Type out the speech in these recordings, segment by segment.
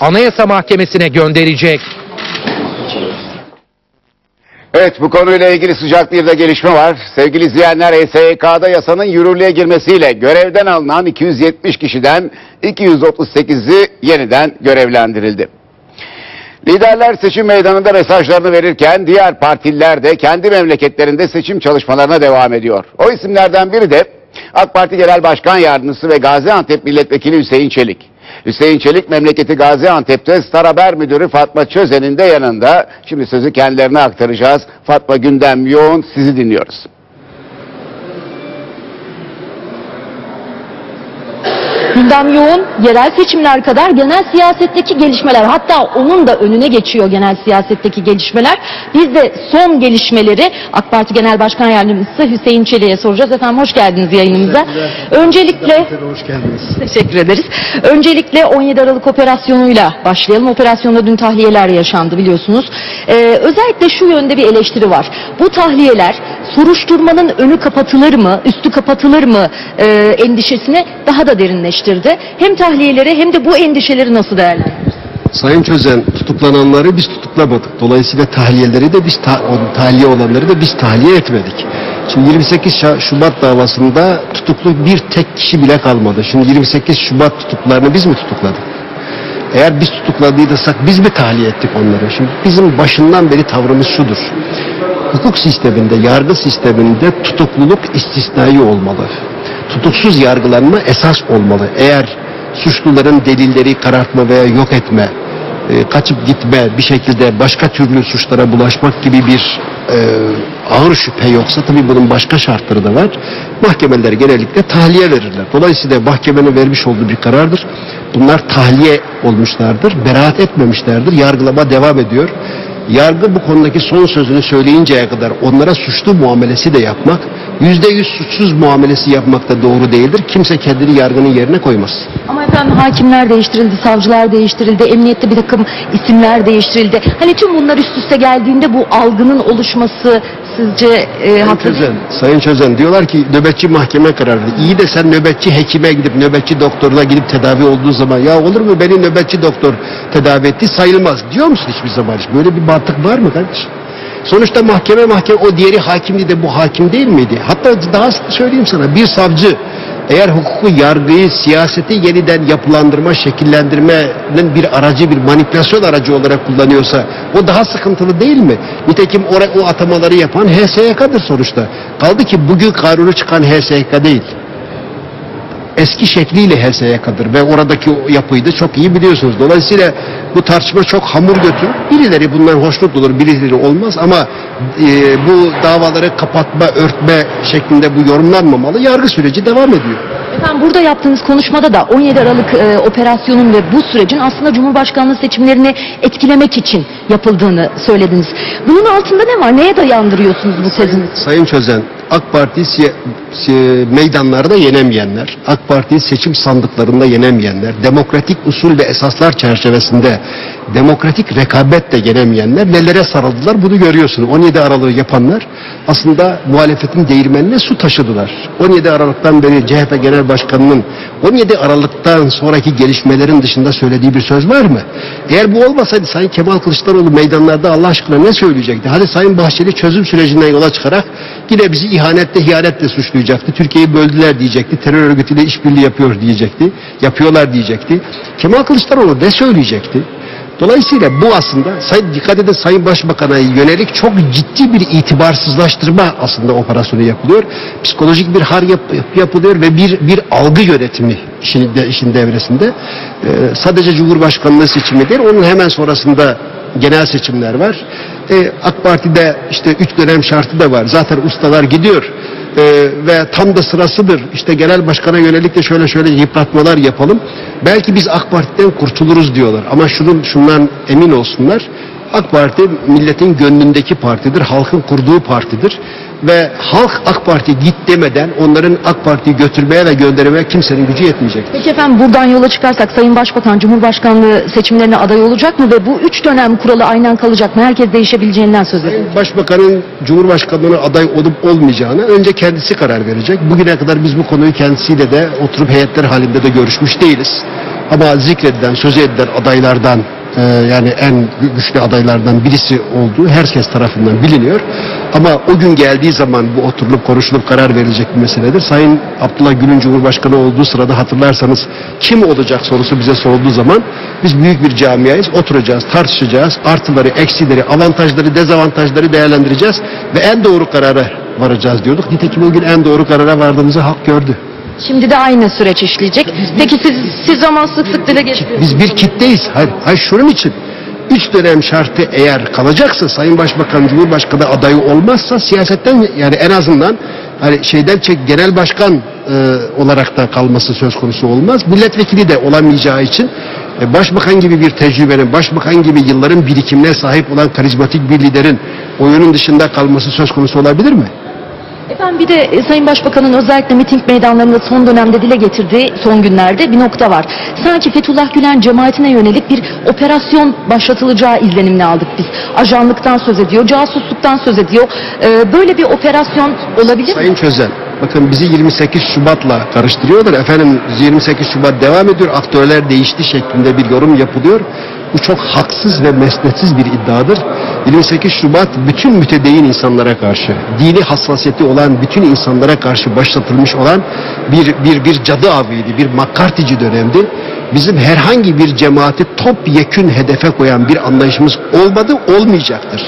Anayasa Mahkemesi'ne gönderecek. Evet bu konuyla ilgili sıcak bir de gelişme var. Sevgili izleyenler HSYK'da yasanın yürürlüğe girmesiyle görevden alınan 270 kişiden 238'i yeniden görevlendirildi. Liderler seçim meydanında mesajlarını verirken diğer partililer de kendi memleketlerinde seçim çalışmalarına devam ediyor. O isimlerden biri de AK Parti Genel Başkan Yardımcısı ve Gaziantep Milletvekili Hüseyin Çelik. Hüseyin Çelik memleketi Gaziantep'te Star Haber Müdürü Fatma Çözen'in de yanında. Şimdi sözü kendilerine aktaracağız. Fatma gündem yoğun sizi dinliyoruz. Gündem yoğun, yerel seçimler kadar genel siyasetteki gelişmeler hatta onun da önüne geçiyor genel siyasetteki gelişmeler. Biz de son gelişmeleri AK Parti Genel Başkan Yardımcısı Hüseyin Çelik'e soracağız. Efendim hoş geldiniz yayınımıza. Öncelikle Hoş geldiniz. Teşekkür ederiz. Öncelikle 17 Aralık operasyonuyla başlayalım. Operasyonda dün tahliyeler yaşandı biliyorsunuz. Ee, özellikle şu yönde bir eleştiri var. Bu tahliyeler soruşturmanın önü kapatılır mı, üstü kapatılır mı e, endişesini daha da derinleştirdi. Hem tahliyeleri hem de bu endişeleri nasıl değerlendiriyorsunuz? Sayın Çözen tutuklananları biz tutuklamadık. Dolayısıyla tahliyeleri de biz ta- tahliye olanları da biz tahliye etmedik. Şimdi 28 Şa- Şubat davasında tutuklu bir tek kişi bile kalmadı. Şimdi 28 Şubat tutuklarını biz mi tutukladık? Eğer biz tutukladıysak biz mi tahliye ettik onları? Şimdi bizim başından beri tavrımız şudur. Hukuk sisteminde, yargı sisteminde tutukluluk istisnai olmalı. Tutuksuz yargılanma esas olmalı. Eğer suçluların delilleri karartma veya yok etme, e, kaçıp gitme, bir şekilde başka türlü suçlara bulaşmak gibi bir e, ağır şüphe yoksa tabii bunun başka şartları da var. Mahkemeler genellikle tahliye verirler. Dolayısıyla mahkemenin vermiş olduğu bir karardır. Bunlar tahliye olmuşlardır, beraat etmemişlerdir. Yargılama devam ediyor. Yargı bu konudaki son sözünü söyleyinceye kadar onlara suçlu muamelesi de yapmak, yüzde yüz suçsuz muamelesi yapmak da doğru değildir. Kimse kendini yargının yerine koymaz. Ama efendim hakimler değiştirildi, savcılar değiştirildi, emniyette bir takım isimler değiştirildi. Hani tüm bunlar üst üste geldiğinde bu algının oluşması sizce e, haklı? Çözen, Sayın Çözen diyorlar ki nöbetçi mahkeme kararı. İyi de sen nöbetçi hekime gidip nöbetçi doktoruna gidip tedavi olduğu zaman ya olur mu beni nöbetçi doktor tedavi etti sayılmaz diyor musun hiçbir zaman? hiç? Böyle bir mantık var mı kardeşim? Sonuçta mahkeme mahkeme o diğeri hakimdi de bu hakim değil miydi? Hatta daha söyleyeyim sana bir savcı eğer hukuku, yargıyı, siyaseti yeniden yapılandırma, şekillendirmenin bir aracı, bir manipülasyon aracı olarak kullanıyorsa o daha sıkıntılı değil mi? Nitekim oraya o atamaları yapan HSYK'dır sonuçta. Kaldı ki bugün kanunu çıkan HSYK değil. Eski şekliyle HSYK'dır ve oradaki yapıyı da çok iyi biliyorsunuz. Dolayısıyla bu tartışma çok hamur götür. Birileri bundan hoşnut olur, birileri olmaz ama e, bu davaları kapatma, örtme şeklinde bu yorumlanmamalı. Yargı süreci devam ediyor. Efendim burada yaptığınız konuşmada da 17 Aralık e, operasyonun ve bu sürecin aslında Cumhurbaşkanlığı seçimlerini etkilemek için yapıldığını söylediniz. Bunun altında ne var? Neye dayandırıyorsunuz bu tezinizi? Sayın Çözen, AK Parti siya- si- meydanlarda yenemeyenler, AK Parti seçim sandıklarında yenemeyenler, demokratik usul ve esaslar çerçevesinde demokratik rekabetle yenemeyenler nelere sarıldılar bunu görüyorsunuz. 17 Aralık'ı yapanlar aslında muhalefetin değirmenine su taşıdılar. 17 Aralık'tan beri CHP Genel Başkanı'nın 17 Aralık'tan sonraki gelişmelerin dışında söylediği bir söz var mı? Eğer bu olmasaydı Sayın Kemal Kılıçdaroğlu meydanlarda Allah aşkına ne söyleyecekti? Hadi Sayın Bahçeli çözüm sürecinden yola çıkarak yine bizi ihanetle, hiyanetle suçlayacaktı. Türkiye'yi böldüler diyecekti. Terör örgütüyle işbirliği yapıyor diyecekti. Yapıyorlar diyecekti. Kemal Kılıçdaroğlu ne söyleyecekti? Dolayısıyla bu aslında sayın, dikkat edin Sayın Başbakan'a yönelik çok ciddi bir itibarsızlaştırma aslında operasyonu yapılıyor. Psikolojik bir har yap, yapılıyor ve bir bir algı yönetimi işin, işin devresinde. Ee, sadece Cumhurbaşkanlığı seçimi değil, onun hemen sonrasında genel seçimler var. Ee, AK Parti'de işte üç dönem şartı da var. Zaten ustalar gidiyor. Ee, ve tam da sırasıdır. İşte genel başkana yönelik de şöyle şöyle yıpratmalar yapalım. Belki biz AK Parti'den kurtuluruz diyorlar. Ama şunun şundan emin olsunlar. AK Parti milletin gönlündeki partidir, halkın kurduğu partidir. Ve halk AK Parti git demeden onların AK Parti'yi götürmeye ve göndermeye kimsenin gücü yetmeyecek. Peki efendim buradan yola çıkarsak Sayın Başbakan Cumhurbaşkanlığı seçimlerine aday olacak mı ve bu üç dönem kuralı aynen kalacak mı? Herkes değişebileceğinden söz ediyor. Başbakanın Cumhurbaşkanlığına aday olup olmayacağına önce kendisi karar verecek. Bugüne kadar biz bu konuyu kendisiyle de oturup heyetler halinde de görüşmüş değiliz. Ama zikredilen, söz edilen adaylardan e, yani en gü- güçlü adaylardan birisi olduğu herkes tarafından biliniyor. Ama o gün geldiği zaman bu oturulup konuşulup karar verilecek bir meseledir. Sayın Abdullah Gül'ün Cumhurbaşkanı olduğu sırada hatırlarsanız kim olacak sorusu bize sorulduğu zaman biz büyük bir camiayız. Oturacağız, tartışacağız. Artıları, eksileri, avantajları, dezavantajları değerlendireceğiz ve en doğru karara varacağız diyorduk. Nitekim o gün en doğru karara vardığımızı halk gördü. Şimdi de aynı süreç işleyecek. Peki siz siz zaman sık sık dile getiriyorsunuz. Biz bir kitleyiz. Hayır, hayır şunun için. Üç dönem şartı eğer kalacaksa Sayın Başbakan Cumhurbaşkanı adayı olmazsa siyasetten yani en azından hani şeyden çek genel başkan e, olarak da kalması söz konusu olmaz. Milletvekili de olamayacağı için e, başbakan gibi bir tecrübenin, başbakan gibi yılların birikimine sahip olan karizmatik bir liderin oyunun dışında kalması söz konusu olabilir mi? Efendim bir de e, Sayın Başbakan'ın özellikle miting meydanlarında son dönemde dile getirdiği son günlerde bir nokta var. Sanki Fethullah Gülen cemaatine yönelik bir operasyon başlatılacağı izlenimini aldık biz. Ajanlıktan söz ediyor, casusluktan söz ediyor. Ee, böyle bir operasyon olabilir mi? Sayın Çözel, bakın bizi 28 Şubat'la karıştırıyorlar. Efendim 28 Şubat devam ediyor, aktörler değişti şeklinde bir yorum yapılıyor. Bu çok haksız ve mesnetsiz bir iddiadır. 28 Şubat bütün mütedeyyin insanlara karşı, dini hassasiyeti olan bütün insanlara karşı başlatılmış olan bir bir bir cadı avıydı, bir makartici dönemdi. Bizim herhangi bir cemaati topyekün hedefe koyan bir anlayışımız olmadı, olmayacaktır.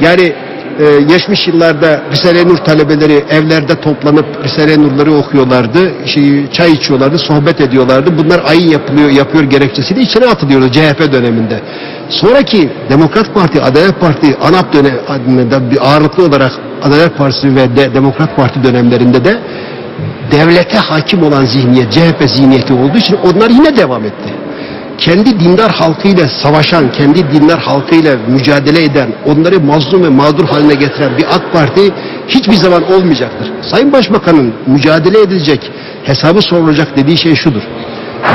Yani ee, geçmiş yıllarda Risale-i Nur talebeleri evlerde toplanıp Risale-i Nur'ları okuyorlardı, şey, çay içiyorlardı, sohbet ediyorlardı. Bunlar ayın yapılıyor, yapıyor gerekçesiyle içine atılıyordu CHP döneminde. Sonraki Demokrat Parti, Adalet Parti, ANAP döneminde ağırlıklı olarak Adalet Partisi ve de, Demokrat Parti dönemlerinde de devlete hakim olan zihniyet, CHP zihniyeti olduğu için onlar yine devam etti kendi dindar halkıyla savaşan, kendi dindar halkıyla mücadele eden, onları mazlum ve mağdur haline getiren bir AK Parti hiçbir zaman olmayacaktır. Sayın Başbakan'ın mücadele edilecek, hesabı sorulacak dediği şey şudur.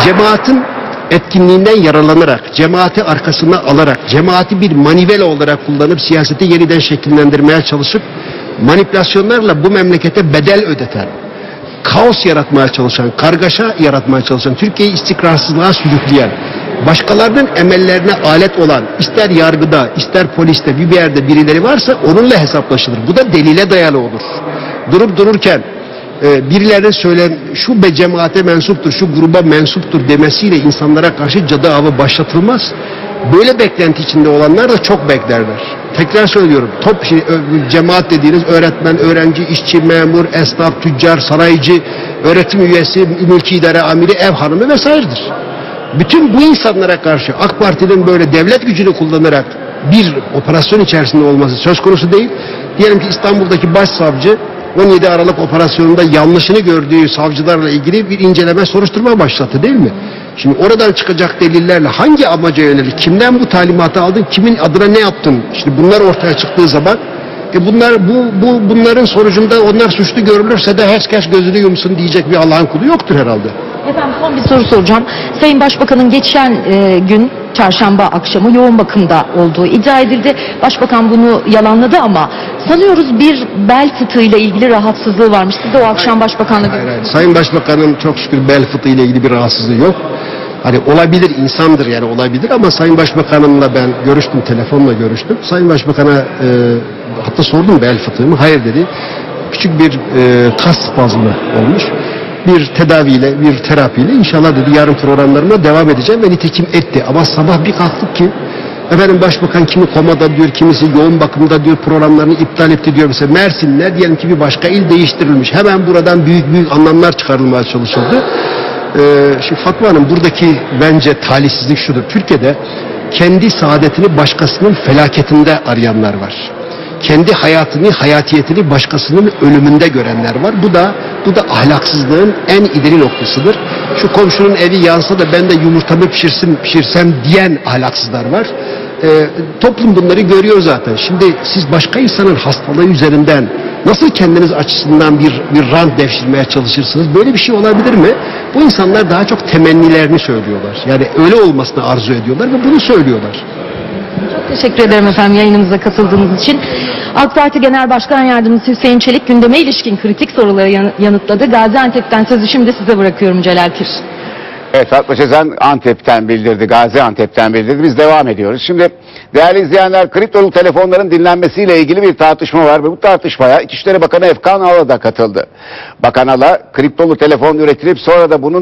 Cemaatin etkinliğinden yararlanarak, cemaati arkasına alarak, cemaati bir manivela olarak kullanıp siyaseti yeniden şekillendirmeye çalışıp manipülasyonlarla bu memlekete bedel ödeten, kaos yaratmaya çalışan, kargaşa yaratmaya çalışan, Türkiye'yi istikrarsızlığa sürükleyen, başkalarının emellerine alet olan, ister yargıda, ister poliste bir yerde birileri varsa onunla hesaplaşılır. Bu da delile dayalı olur. Durup dururken e, birilerine söylen şu be cemaate mensuptur, şu gruba mensuptur demesiyle insanlara karşı cadı avı başlatılmaz. Böyle beklenti içinde olanlar da çok beklerler. Tekrar söylüyorum. Top ö- cemaat dediğiniz öğretmen, öğrenci, işçi, memur, esnaf, tüccar, sanayicı, öğretim üyesi, mülki idare amiri, ev hanımı vesairedir. Bütün bu insanlara karşı AK Parti'nin böyle devlet gücünü kullanarak bir operasyon içerisinde olması söz konusu değil. Diyelim ki İstanbul'daki başsavcı 17 Aralık operasyonunda yanlışını gördüğü savcılarla ilgili bir inceleme soruşturma başlattı değil mi? Şimdi oradan çıkacak delillerle hangi amaca yönelik, kimden bu talimatı aldın, kimin adına ne yaptın? Şimdi bunlar ortaya çıktığı zaman e bunlar bu, bu bunların sonucunda onlar suçlu görülürse de herkes gözünü yumsun diyecek bir Allah'ın kulu yoktur herhalde. Efendim son bir soru soracağım. Sayın Başbakan'ın geçen e, gün çarşamba akşamı yoğun bakımda olduğu iddia edildi. Başbakan bunu yalanladı ama sanıyoruz bir bel fıtığıyla ilgili rahatsızlığı varmış. Siz de o akşam Başbakan'la Hayır, hayır. Sayın Başbakan'ın çok şükür bel fıtığı ile ilgili bir rahatsızlığı yok. Hani olabilir insandır yani olabilir ama Sayın Başbakanımla ben görüştüm telefonla görüştüm. Sayın Başbakan'a e, hatta sordum bel fıtığı mı? Hayır dedi. Küçük bir e, kas spazmı olmuş. Bir tedaviyle, bir terapiyle inşallah dedi yarın programlarıma devam edeceğim ve nitekim etti. Ama sabah bir kalktık ki Efendim başbakan kimi komada diyor, kimisi yoğun bakımda diyor programlarını iptal etti diyor. Mesela Mersin'le diyelim ki bir başka il değiştirilmiş. Hemen buradan büyük büyük anlamlar çıkarılmaya çalışıldı. Ee, şimdi Fatma Hanım buradaki bence talihsizlik şudur. Türkiye'de kendi saadetini başkasının felaketinde arayanlar var. Kendi hayatını, hayatiyetini başkasının ölümünde görenler var. Bu da bu da ahlaksızlığın en ileri noktasıdır. Şu komşunun evi yansa da ben de yumurtamı pişirsin, pişirsem diyen ahlaksızlar var. Ee, toplum bunları görüyor zaten. Şimdi siz başka insanın hastalığı üzerinden nasıl kendiniz açısından bir, bir rant devşirmeye çalışırsınız? Böyle bir şey olabilir mi? Bu insanlar daha çok temennilerini söylüyorlar. Yani öyle olmasını arzu ediyorlar ve bunu söylüyorlar. Çok teşekkür ederim efendim yayınımıza katıldığınız için. AK Parti Genel Başkan Yardımcısı Hüseyin Çelik gündeme ilişkin kritik soruları yan- yanıtladı. Gaziantep'ten sözü şimdi size bırakıyorum Celal Kir. Evet Fatma Çezen Antep'ten bildirdi, Gaziantep'ten bildirdi. Biz devam ediyoruz. Şimdi değerli izleyenler kriptolu telefonların dinlenmesiyle ilgili bir tartışma var ve bu tartışmaya İçişleri Bakanı Efkan Ala da katıldı. Bakan Ala kriptolu telefon üretilip sonra da bunun